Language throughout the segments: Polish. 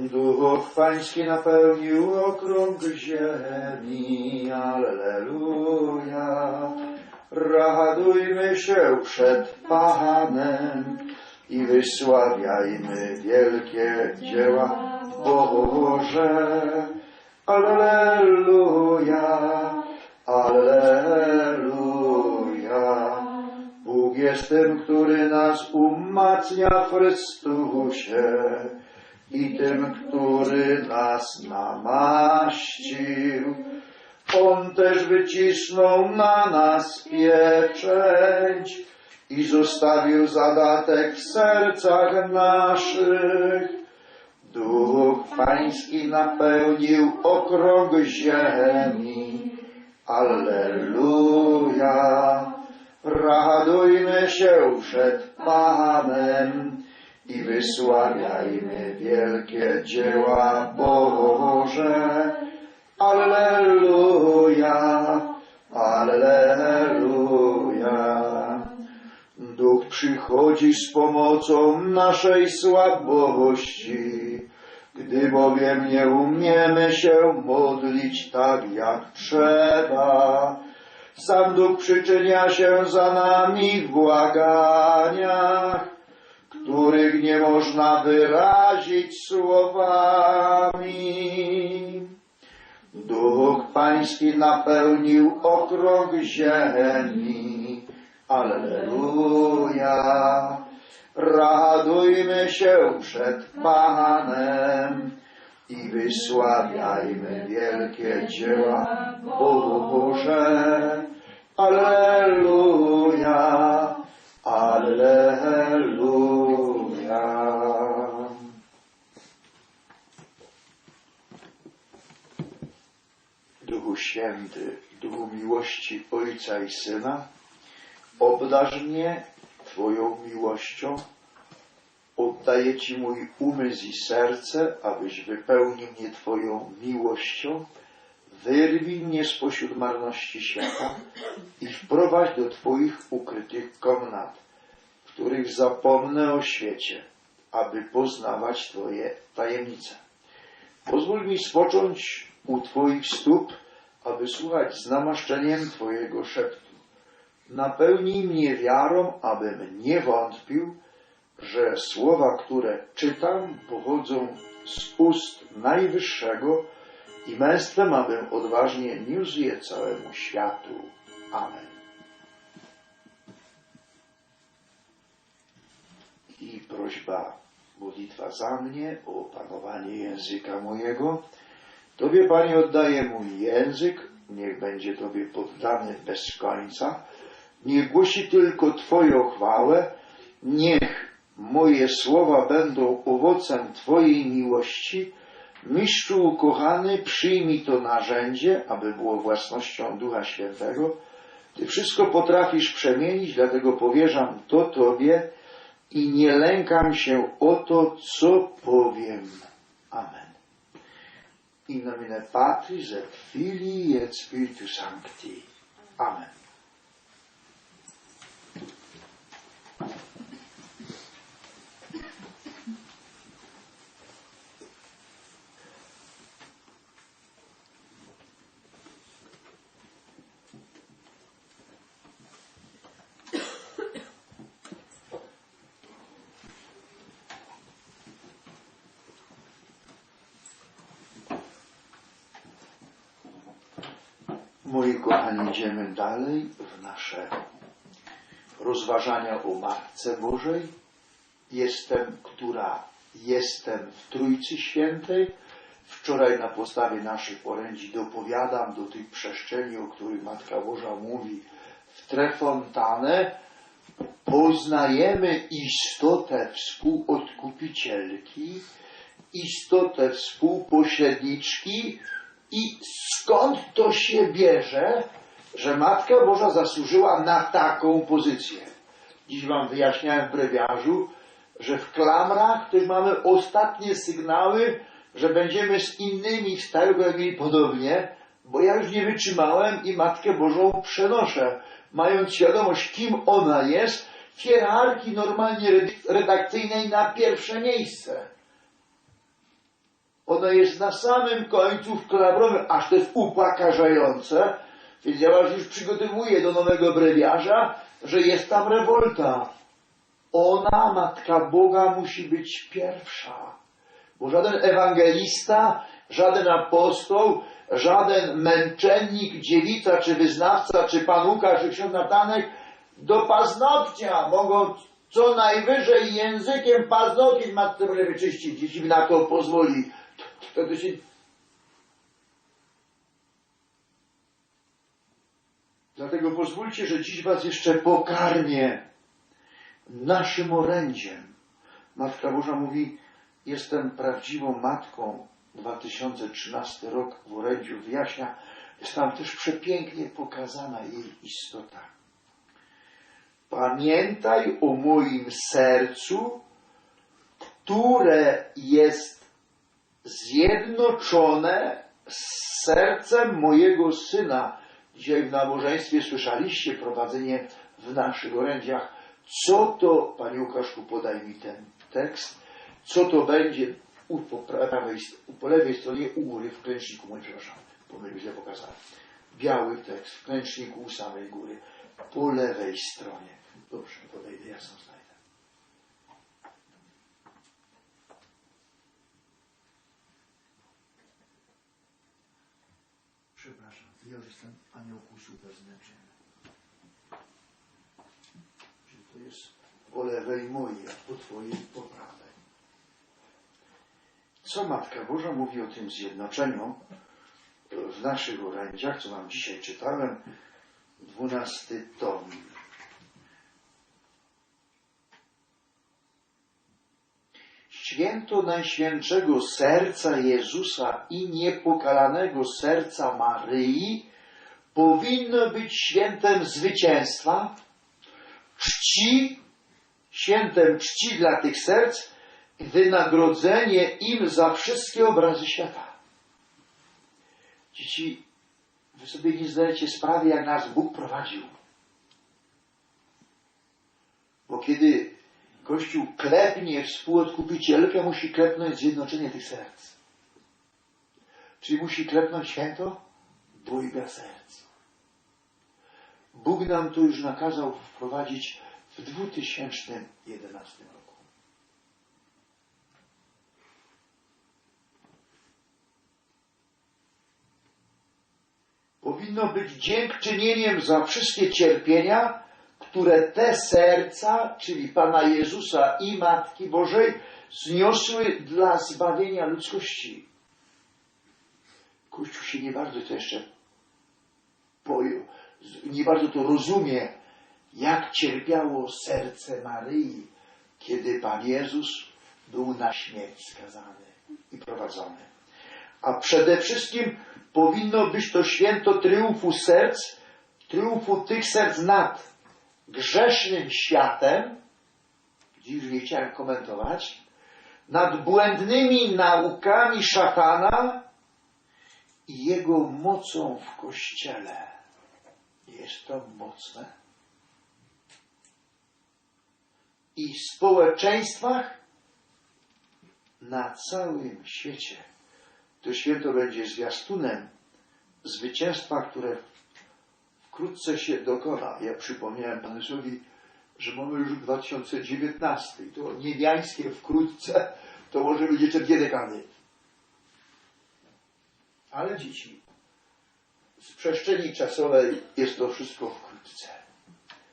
Duch Pański napełnił okrąg ziemi, Alleluja. Radujmy się przed Panem i wysławiajmy wielkie dzieła Boże. Alleluja, Alleluja. Bóg jest tym, który nas umacnia w Chrystusie i tym, który nas namaścił. On też wycisnął na nas pieczęć i zostawił zadatek w sercach naszych. Duch Pański napełnił okrąg ziemi. Alleluja. Radujmy się przed Panem i wysławiajmy wielkie dzieła Boże. Alleluja, Alleluja. Duch przychodzi z pomocą naszej słabości, gdy bowiem nie umiemy się modlić tak jak trzeba. Sam Duch przyczynia się za nami w błaganiach, których nie można wyrazić słowami. Duch Pański napełnił okrąg ziemi. Alleluja. Radujmy się przed Panem i wysławiajmy wielkie dzieła Boże. Alleluja. Alleluja. Duchu Święty, Duchu miłości Ojca i Syna, obdarz mnie Twoją miłością, oddaję Ci mój umysł i serce, abyś wypełnił mnie Twoją miłością, wyrwij mnie spośród marności świata i wprowadź do Twoich ukrytych komnat, których zapomnę o świecie, aby poznawać Twoje tajemnice. Pozwól mi spocząć u Twoich stóp, aby słuchać z namaszczeniem Twojego szeptu. Napełnij mnie wiarą, abym nie wątpił, że słowa, które czytam, pochodzą z ust Najwyższego i męstwem, abym odważnie niósł je całemu światu. Amen. I prośba, modlitwa za mnie o opanowanie języka mojego. Tobie, Panie, oddaję mój język, niech będzie Tobie poddany bez końca. Niech głosi tylko Twoją chwałę, niech moje słowa będą owocem Twojej miłości. Mistrzu ukochany, przyjmij to narzędzie, aby było własnością Ducha Świętego. Ty wszystko potrafisz przemienić, dlatego powierzam to Tobie i nie lękam się o to, co powiem. Amen. In nomine Patris et Filii et Spiritus Sancti. Amen. Moi kochani, idziemy dalej w nasze rozważania o Matce Bożej. Jestem, która jestem w Trójcy Świętej. Wczoraj na podstawie naszych orędzi dopowiadam do tych przestrzeni, o których Matka Boża mówi w Trefontane. Poznajemy istotę współodkupicielki, istotę współpośredniczki, i skąd to się bierze, że Matka Boża zasłużyła na taką pozycję? Dziś Wam wyjaśniałem w brewiarzu, że w klamrach też mamy ostatnie sygnały, że będziemy z innymi w Starego mieli podobnie, bo ja już nie wytrzymałem i Matkę Bożą przenoszę, mając świadomość, kim ona jest, w hierarchii normalnie redakcyjnej na pierwsze miejsce. Ono jest na samym końcu w kolabrowym, aż to jest upokarzające, więc ja was już przygotowuję do nowego brewiarza, że jest tam rewolta. Ona, Matka Boga, musi być pierwsza. Bo żaden ewangelista, żaden apostoł, żaden męczennik, dziewica, czy wyznawca, czy pan Łukasz, czy ksiądz Natanek do paznokcia mogą co najwyżej językiem paznokieć Matce Bożej wyczyścić, jeśli na to pozwoli. To się... Dlatego pozwólcie, że dziś was jeszcze pokarmię naszym orędziem. Matka Boża mówi, jestem prawdziwą matką. 2013 rok w orędziu wyjaśnia, jest tam też przepięknie pokazana jej istota. Pamiętaj o moim sercu, które jest zjednoczone z sercem mojego syna. Dzisiaj w nabożeństwie słyszeliście prowadzenie w naszych orędziach. Co to, Panie Łukaszku, podaj mi ten tekst, co to będzie u, po, prawej, po lewej stronie u góry w klęczniku, mój przepraszam, pomylił źle pokazałem. Biały tekst w klęczniku u samej góry, po lewej stronie. Dobrze, podejdę jasno Przepraszam, ja już jestem aniołku super zmęczony. Czyli to jest po lewej mojej, po twojej po prawej. Co Matka Boża mówi o tym zjednoczeniu w naszych orędziach, co wam dzisiaj czytałem, dwunasty tom. Święto Najświętszego Serca Jezusa i Niepokalanego Serca Maryi powinno być świętem zwycięstwa, czci, świętem czci dla tych serc, wynagrodzenie im za wszystkie obrazy świata. Dzieci, wy sobie nie zdajecie sprawy, jak nas Bóg prowadził. Bo kiedy Kościół klepnie współodkupicielkę, musi klepnąć zjednoczenie tych serc. Czyli musi klepnąć święto dwojga serc. Bóg nam to już nakazał wprowadzić w 2011 roku. Powinno być dziękczynieniem za wszystkie cierpienia, które te serca, czyli Pana Jezusa i Matki Bożej, zniosły dla zbawienia ludzkości. Kościół się nie bardzo to jeszcze pojął, nie bardzo to rozumie, jak cierpiało serce Maryi, kiedy Pan Jezus był na śmierć skazany i prowadzony. A przede wszystkim powinno być to święto triumfu serc, triumfu tych serc nad grzesznym światem, już nie chciałem komentować, nad błędnymi naukami szatana i jego mocą w Kościele. Jest to mocne. I społeczeństwach na całym świecie. To święto będzie zwiastunem zwycięstwa, które wkrótce się dokona. Ja przypomniałem Panu że mamy już 2019 i to niebiańskie wkrótce to może być jeszcze dwie dekady. Ale dzieci, z przestrzeni czasowej jest to wszystko wkrótce.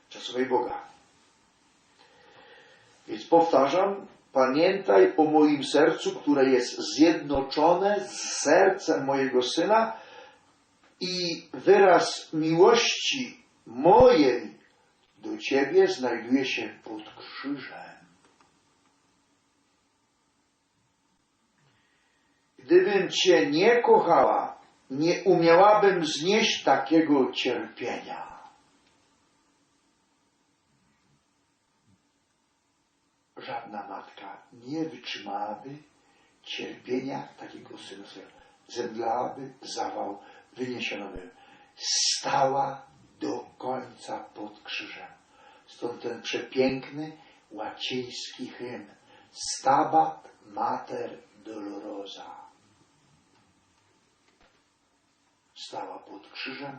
Czasowej Boga. Więc powtarzam, pamiętaj o moim sercu, które jest zjednoczone z sercem mojego Syna, i wyraz miłości mojej do Ciebie znajduje się pod krzyżem. Gdybym Cię nie kochała, nie umiałabym znieść takiego cierpienia. Żadna matka nie wytrzymałaby cierpienia takiego syna. Zemdlałaby, zawał wyniesiony, stała do końca pod krzyżem. Stąd ten przepiękny łaciński hymn Stabat Mater Dolorosa. Stała pod krzyżem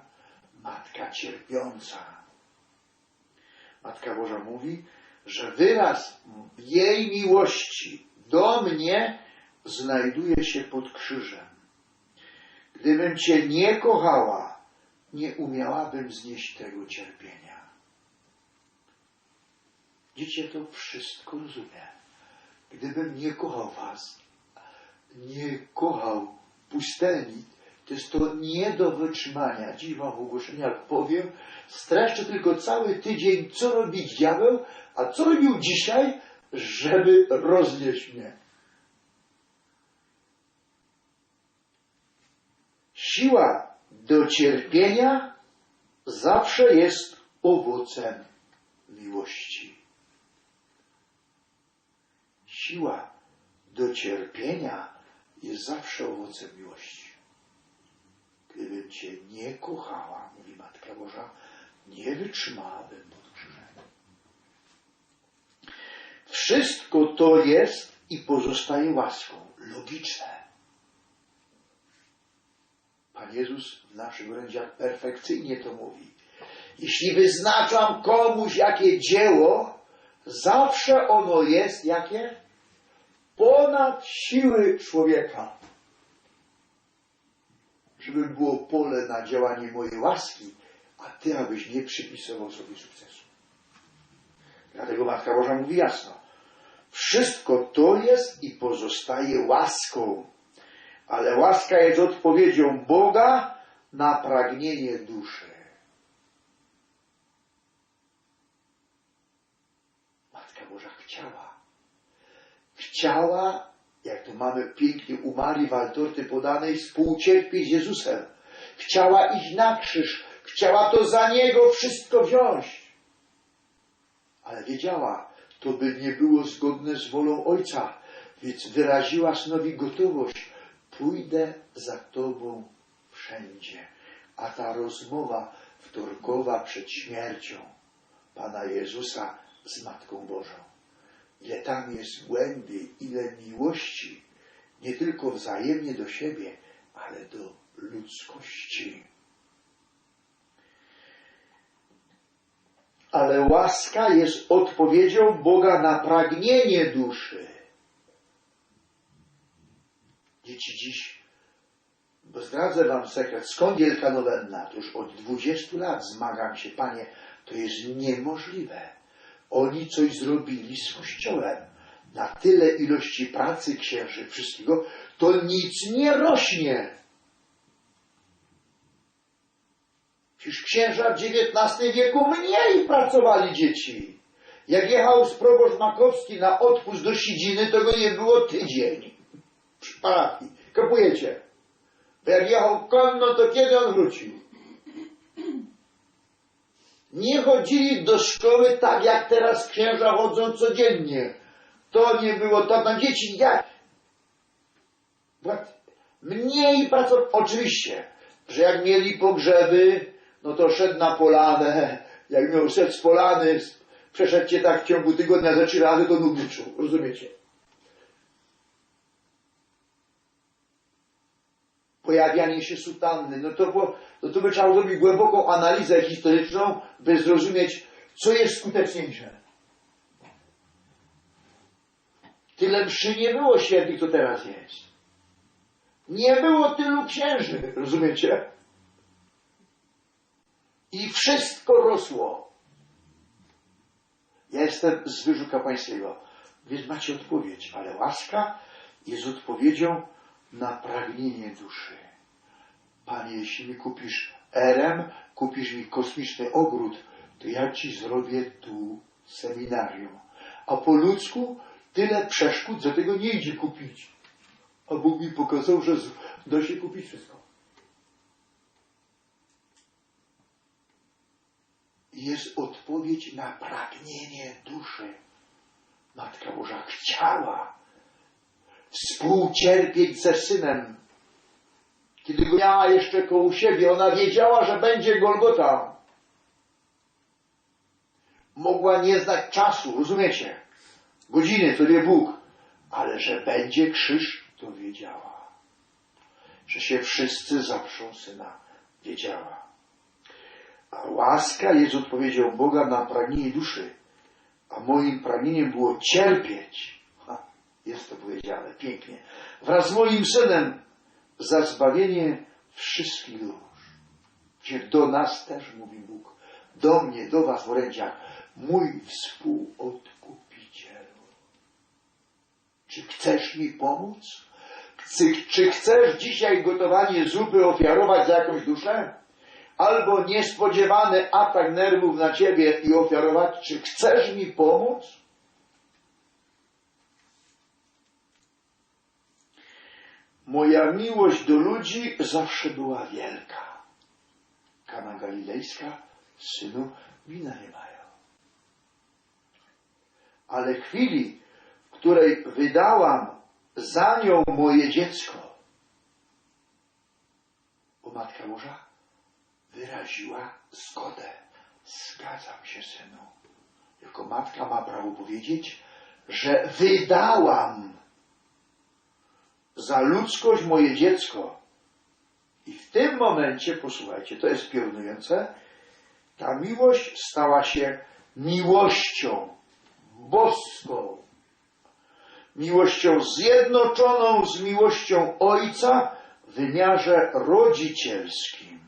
Matka Cierpiąca. Matka Boża mówi, że wyraz jej miłości do mnie znajduje się pod krzyżem. Gdybym Cię nie kochała, nie umiałabym znieść tego cierpienia. Dziecię to wszystko rozumie. Gdybym nie kochał Was, nie kochał pustelni, to jest to nie do wytrzymania. Dziś wam w powiem, streszczę tylko cały tydzień, co robi diabeł, a co robił dzisiaj, żeby roznieść mnie. Siła do cierpienia zawsze jest owocem miłości. Siła do cierpienia jest zawsze owocem miłości. Gdybym Cię nie kochała, mówi Matka Boża, nie wytrzymałabym pod krzyżem. Wszystko to jest i pozostaje łaską. Logiczne. Pan Jezus w naszych orędziach perfekcyjnie to mówi. Jeśli wyznaczam komuś jakie dzieło, zawsze ono jest jakie? Ponad siły człowieka żeby było pole na działanie mojej łaski, a ty abyś nie przypisował sobie sukcesu. Dlatego Matka Boża mówi jasno, wszystko to jest i pozostaje łaską, ale łaska jest odpowiedzią Boga na pragnienie duszy. Matka Boża chciała. Chciała jak to mamy pięknie u Marii Waltorty podanej, współcierpi z Jezusem. Chciała iść na krzyż, chciała to za Niego wszystko wziąć. Ale wiedziała, to by nie było zgodne z wolą Ojca, więc wyraziła synowi gotowość. Pójdę za Tobą wszędzie. A ta rozmowa wtorkowa przed śmiercią Pana Jezusa z Matką Bożą ile tam jest głębiej, ile miłości, nie tylko wzajemnie do siebie, ale do ludzkości. Ale łaska jest odpowiedzią Boga na pragnienie duszy. Dzieci dziś, zdradzę wam sekret, skąd Wielka Nowenna? Już od 20 lat zmagam się, Panie, to jest niemożliwe oni coś zrobili z Kościołem. Na tyle ilości pracy księży, wszystkiego, to nic nie rośnie. Przecież księża w XIX wieku mniej pracowali dzieci. Jak jechał z proboszcz Makowski na odpust do Sidziny, to go nie było tydzień przy parafii. Kapujecie? Bo jak jechał konno, to kiedy on wrócił? Nie chodzili do szkoły tak, jak teraz księża chodzą codziennie. To nie było, to tam dzieci jak? Mniej pracował. Oczywiście, że jak mieli pogrzeby, no to szedł na polanę. Jak miał szedł z polany, przeszedł tak w ciągu tygodnia ze trzy razy, nóg wyczuł. Rozumiecie? Pojawianie się sutanny. No to, było, no to by trzeba zrobić głęboką analizę historyczną, by zrozumieć, co jest skuteczniejsze. Tyle mszy nie było świętych, co teraz jest. Nie było tylu księży, rozumiecie? I wszystko rosło. Ja jestem z Wyżuka Pańskiego, więc macie odpowiedź, ale łaska jest odpowiedzią na pragnienie duszy. Panie, jeśli mi kupisz erem, kupisz mi kosmiczny ogród, to ja ci zrobię tu seminarium. A po ludzku tyle przeszkód, że tego nie idzie kupić. A Bóg mi pokazał, że da się kupić wszystko. Jest odpowiedź na pragnienie duszy. Matka Boża chciała współcierpieć ze synem. Kiedy go miała jeszcze koło siebie, ona wiedziała, że będzie Golgota. Mogła nie znać czasu, rozumiecie? Godziny, to wie Bóg. Ale że będzie krzyż, to wiedziała. Że się wszyscy zaprzą syna wiedziała. A łaska jest odpowiedzią Boga na pragnienie duszy, a moim pragnieniem było cierpieć. Jest to powiedziane pięknie. Wraz z moim synem za zbawienie wszystkich dusz. Gdzie do nas też mówi Bóg. Do mnie, do was w orędziach. Mój współodkupiciel. Czy chcesz mi pomóc? Czy, czy chcesz dzisiaj gotowanie zupy ofiarować za jakąś duszę? Albo niespodziewany atak nerwów na ciebie i ofiarować? Czy chcesz mi pomóc? Moja miłość do ludzi zawsze była wielka. Kana Galilejska, synu, wina nie mają. Ale chwili, w której wydałam za nią moje dziecko, bo Matka Boża wyraziła zgodę. Zgadzam się, synu. Jako matka ma prawo powiedzieć, że wydałam za ludzkość moje dziecko. I w tym momencie, posłuchajcie, to jest piorunujące, ta miłość stała się miłością boską. Miłością zjednoczoną z miłością Ojca w wymiarze rodzicielskim.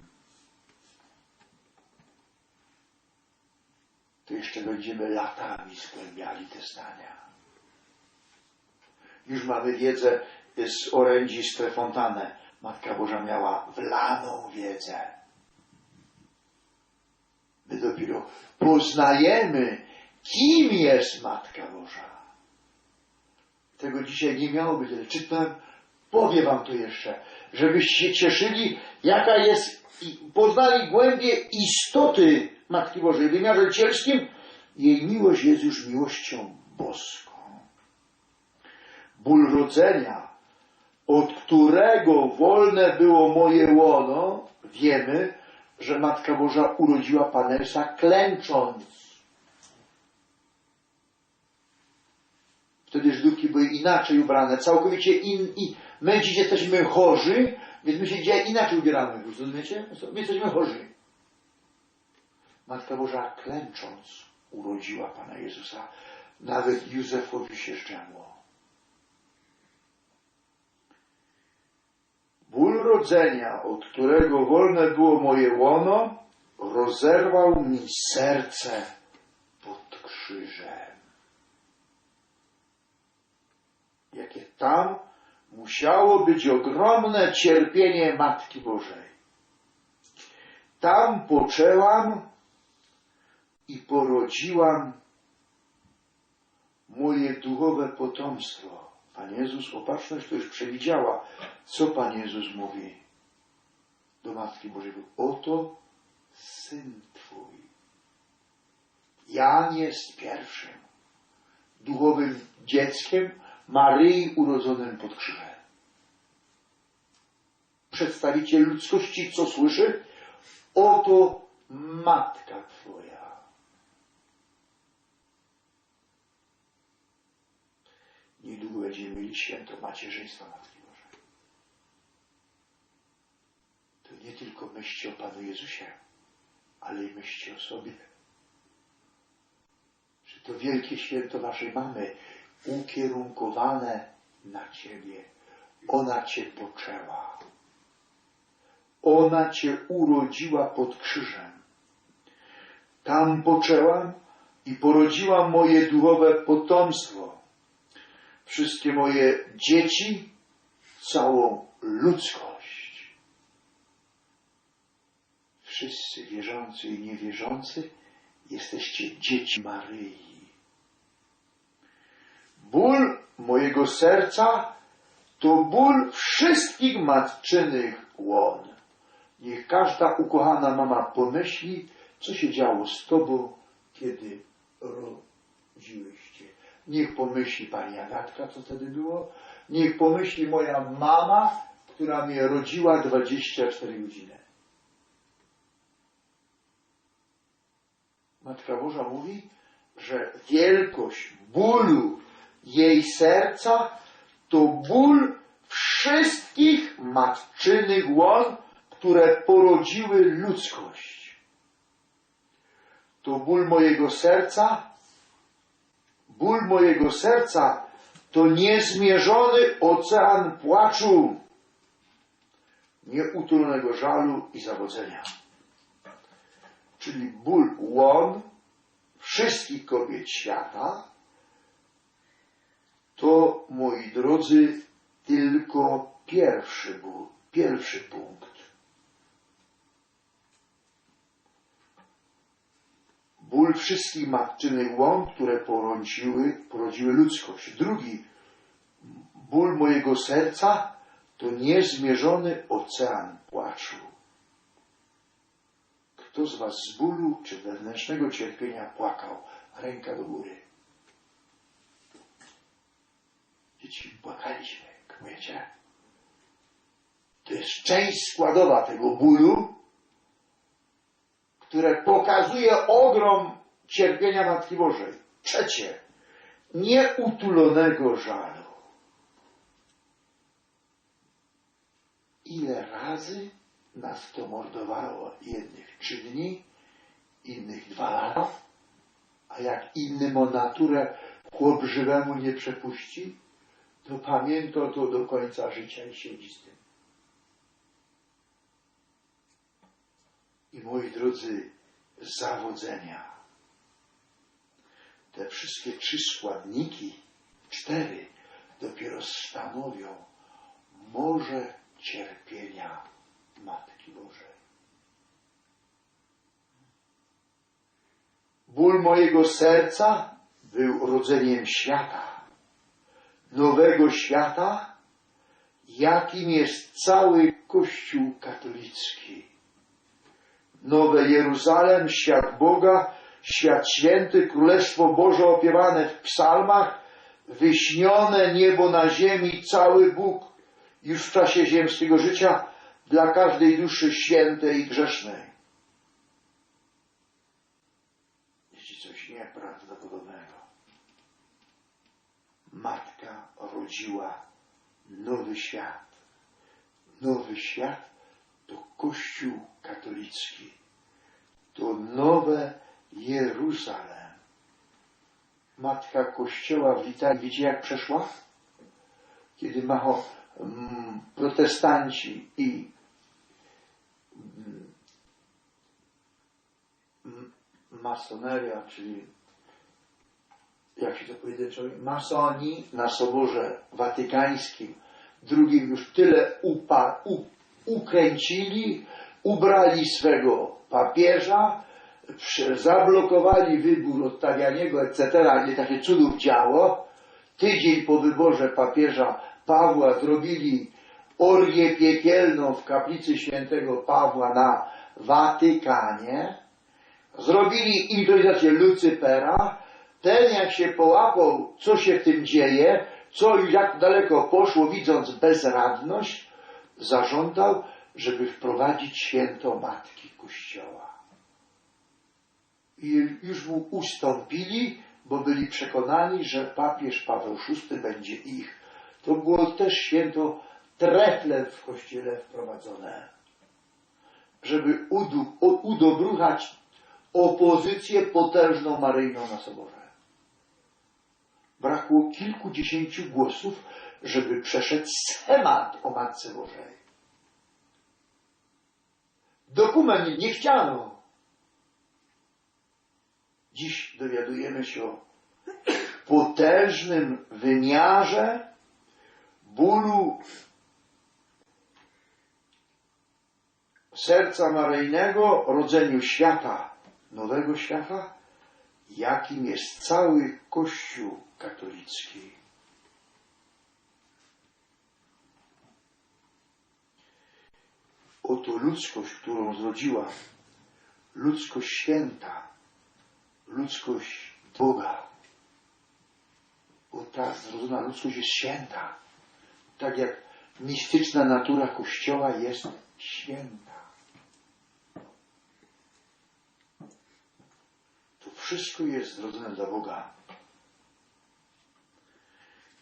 To jeszcze będziemy latami zgłębiali te zdania. Już mamy wiedzę z orędzi Strefontane. Matka Boża miała wlaną wiedzę. My dopiero poznajemy, kim jest Matka Boża. Tego dzisiaj nie miało być, ale czytałem, powiem wam to jeszcze, żebyście się cieszyli, jaka jest, poznali głębie istoty Matki Bożej w wymiarze cielskim. Jej miłość jest już miłością boską. Ból rodzenia, od którego wolne było moje łono, wiemy, że Matka Boża urodziła Panelsa klęcząc. Wtedy Żydówki były inaczej ubrane, całkowicie in, i my dziś jesteśmy chorzy, więc my się dzisiaj inaczej ubieramy. Rozumiecie? My jesteśmy chorzy. Matka Boża klęcząc urodziła Pana Jezusa. Nawet Józefowi się szczemło. Ból rodzenia, od którego wolne było moje łono, rozerwał mi serce pod krzyżem. Jakie tam musiało być ogromne cierpienie Matki Bożej. Tam poczęłam i porodziłam moje duchowe potomstwo. Pan Jezus, opatrzność to już przewidziała, co Pan Jezus mówi do Matki Bożej. Oto Syn Twój. Jan jest pierwszym duchowym dzieckiem Maryi urodzonym pod krzyżem. Przedstawiciel ludzkości, co słyszy? Oto Matka Twoja. Niedługo będziemy mieli święto macierzyństwa Matki Bożej. To nie tylko myślcie o Panu Jezusie, ale i myślcie o sobie. Że to wielkie święto Waszej mamy, ukierunkowane na Ciebie. Ona Cię poczęła. Ona Cię urodziła pod krzyżem. Tam poczęłam i porodziłam moje duchowe potomstwo wszystkie moje dzieci, całą ludzkość. Wszyscy wierzący i niewierzący jesteście dzieci Maryi. Ból mojego serca to ból wszystkich matczynych łon. Niech każda ukochana mama pomyśli, co się działo z Tobą, kiedy rodziłyście. Niech pomyśli pani Agatka, co wtedy było. Niech pomyśli moja mama, która mnie rodziła 24 godziny. Matka Boża mówi, że wielkość bólu jej serca to ból wszystkich matczynych łon, które porodziły ludzkość. To ból mojego serca, ból mojego serca to niezmierzony ocean płaczu, nieutulonego żalu i zawodzenia. Czyli ból łon wszystkich kobiet świata, to, moi drodzy, tylko pierwszy ból, pierwszy punkt. Ból wszystkich matczynych łon, które porąciły, porodziły ludzkość. Drugi, ból mojego serca to niezmierzony ocean płaczu. Kto z Was z bólu czy wewnętrznego cierpienia płakał? Ręka do góry. Dzieci, płakaliśmy, jak wiecie. To jest część składowa tego bólu, które pokazuje ogrom cierpienia Matki Bożej. Trzecie, nieutulonego żalu. Ile razy nas to mordowało? Jednych trzy dni, innych dwa lata, a jak innym o naturę chłop żywemu nie przepuści, to pamięta to do końca życia i siedzi z tym. I moi drodzy, zawodzenia. Te wszystkie trzy składniki, cztery, dopiero stanowią morze cierpienia Matki Bożej. Ból mojego serca był rodzeniem świata, nowego świata, jakim jest cały Kościół katolicki. Nowe Jeruzalem, świat Boga, świat święty, Królestwo Boże opiewane w psalmach, wyśnione niebo na ziemi, cały Bóg już w czasie ziemskiego życia dla każdej duszy świętej i grzesznej. Jest coś nieprawdopodobnego. Matka rodziła nowy świat. Nowy świat Kościół katolicki. To nowe Jeruzalem. Matka Kościoła w Italii, wiecie jak przeszła? Kiedy macho, mm, protestanci i mm, masoneria, czyli jak się to pojedynczo masoni na Soborze Watykańskim drugim już tyle upa, u, ukręcili, ubrali swego papieża, zablokowali wybór odtawianiego, etc., nie takie cudów działo. Tydzień po wyborze papieża Pawła zrobili orgię piekielną w kaplicy świętego Pawła na Watykanie. Zrobili improwizację Lucypera. Ten jak się połapał, co się w tym dzieje, co i jak daleko poszło, widząc bezradność, zażądał, żeby wprowadzić święto Matki Kościoła. I już mu ustąpili, bo byli przekonani, że papież Paweł VI będzie ich. To było też święto trefle w Kościele wprowadzone, żeby udobruchać opozycję potężną Maryjną na Soborze. Brakło kilkudziesięciu głosów, żeby przeszedł schemat o Matce Bożej. Dokument nie chciano. Dziś dowiadujemy się o potężnym wymiarze bólu serca Maryjnego, rodzeniu świata, nowego świata, jakim jest cały Kościół katolicki. Oto ludzkość, którą zrodziła, ludzkość święta, ludzkość Boga. Bo ta zrodzona ludzkość jest święta. Tak jak mistyczna natura Kościoła jest święta. To wszystko jest zrodzone dla Boga.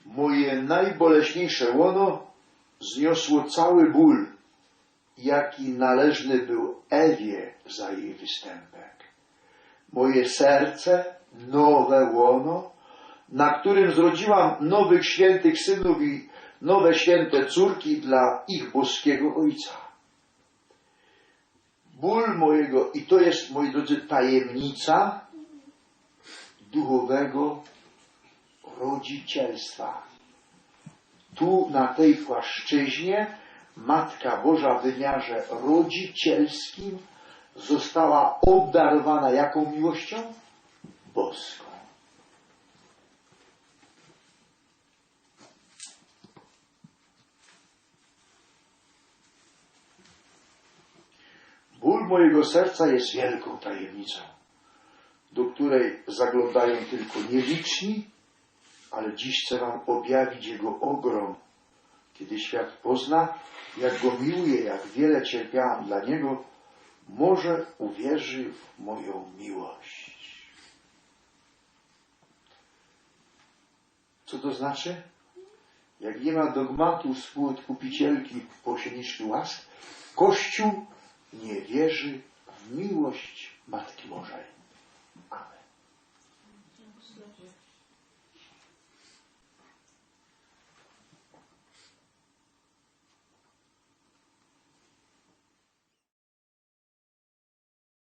Moje najboleśniejsze łono zniosło cały ból jaki należny był Ewie za jej występek. Moje serce, nowe łono, na którym zrodziłam nowych świętych synów i nowe święte córki dla ich boskiego Ojca. Ból mojego, i to jest, moi drodzy, tajemnica duchowego rodzicielstwa. Tu, na tej płaszczyźnie, Matka Boża w wymiarze rodzicielskim została obdarowana jaką miłością? Boską. Ból mojego serca jest wielką tajemnicą, do której zaglądają tylko nieliczni, ale dziś chcę Wam objawić Jego ogrom. Kiedy świat pozna, jak Go miłuję, jak wiele cierpiałam dla Niego, może uwierzy w moją miłość. Co to znaczy? Jak nie ma dogmatu współodkupicielki pośredniczki łask, Kościół nie wierzy w miłość Matki Bożej.